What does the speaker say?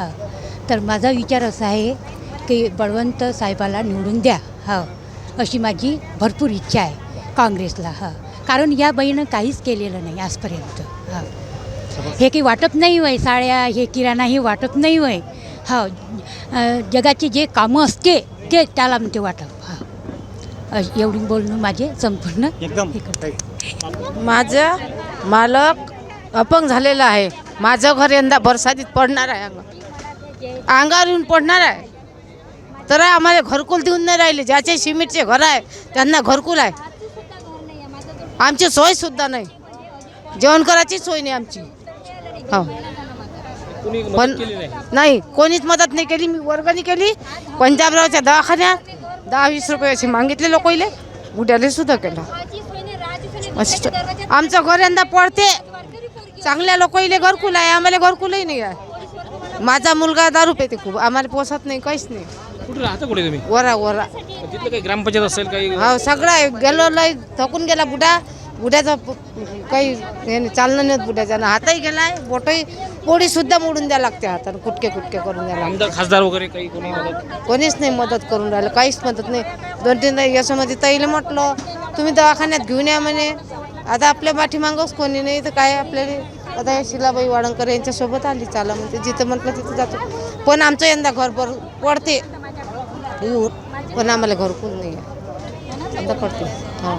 हा. तर माझा विचार असा आहे की बळवंत साहेबाला निवडून द्या हा. अशी माझी भरपूर इच्छा आहे काँग्रेसला हा. कारण या बाईनं काहीच केलेलं नाही आजपर्यंत हा. हे काही वाटप नाही वय साड्या हे किराणा हे वाटप नाही वय. हा. जगाचे जे कामं असते ते त्याला म्हणते वाटप हा. एवढी बोलणं माझे संपूर्ण एकदम. माझं मालक अपंग झालेला आहे. माझं घर यंदा बरसातीत पडणार आहे अंगावर येऊन पडणार आहे. तर आम्हाला घरकुल देऊन नाही राहिले. ज्याचे सिमेंटचे घर आहे त्यांना घरकुल आहे. आमची सोय सुद्धा नाही. जेवण करायची सोय नाही आमची. हो. पण नाही? कोणीच मदत नाही केली. मी वर्गणी केली. पंजाबरावच्या दवाखान्यात दहा वीस रुपये असे मागितले लोकांले बुड्याले सुद्धा केलं. आमचं घर यंदा पडते. चांगल्या लोकांले घरकुल आहे आम्हाला घरकुलही नाही आहे. माझा मुलगा दारू पेते खूप. आम्हाला पोसत नाही काहीच नाही. कुठे राहता कुठे तुम्ही? वरा वरा. तिथलं काही ग्रामपंचायत असेल काही? हा सगळं आहे. गेलो लय थकून गेला बुडा. बुड्याचा काही हे नाही, चालणं नाही बुड्याचा. हातही गेलाय बोटही पोळी सुद्धा मोडून द्या लागते हाताने कुटके कुटके करून द्या लागते. आमदार खासदार वगैरे काही कोणी मदत? कोणीच नाही मदत करून राहिलं काहीच मदत नाही. दोन तीनदा यशोमध्ये ताईला म्हटलं तुम्ही दवाखान्यात घेऊन या म्हणे. आता आपल्या पाठीमागंच कोणी नाही तर काय आपल्याला आता शिलाबाई वाडंकर यांच्यासोबत आली चाला म्हणते. जिथं म्हटलं तिथं जातो. पण आमचं यंदा घर भर पडते. येऊन पण आम्हाला घरकुल नाही. आता पडते. हो.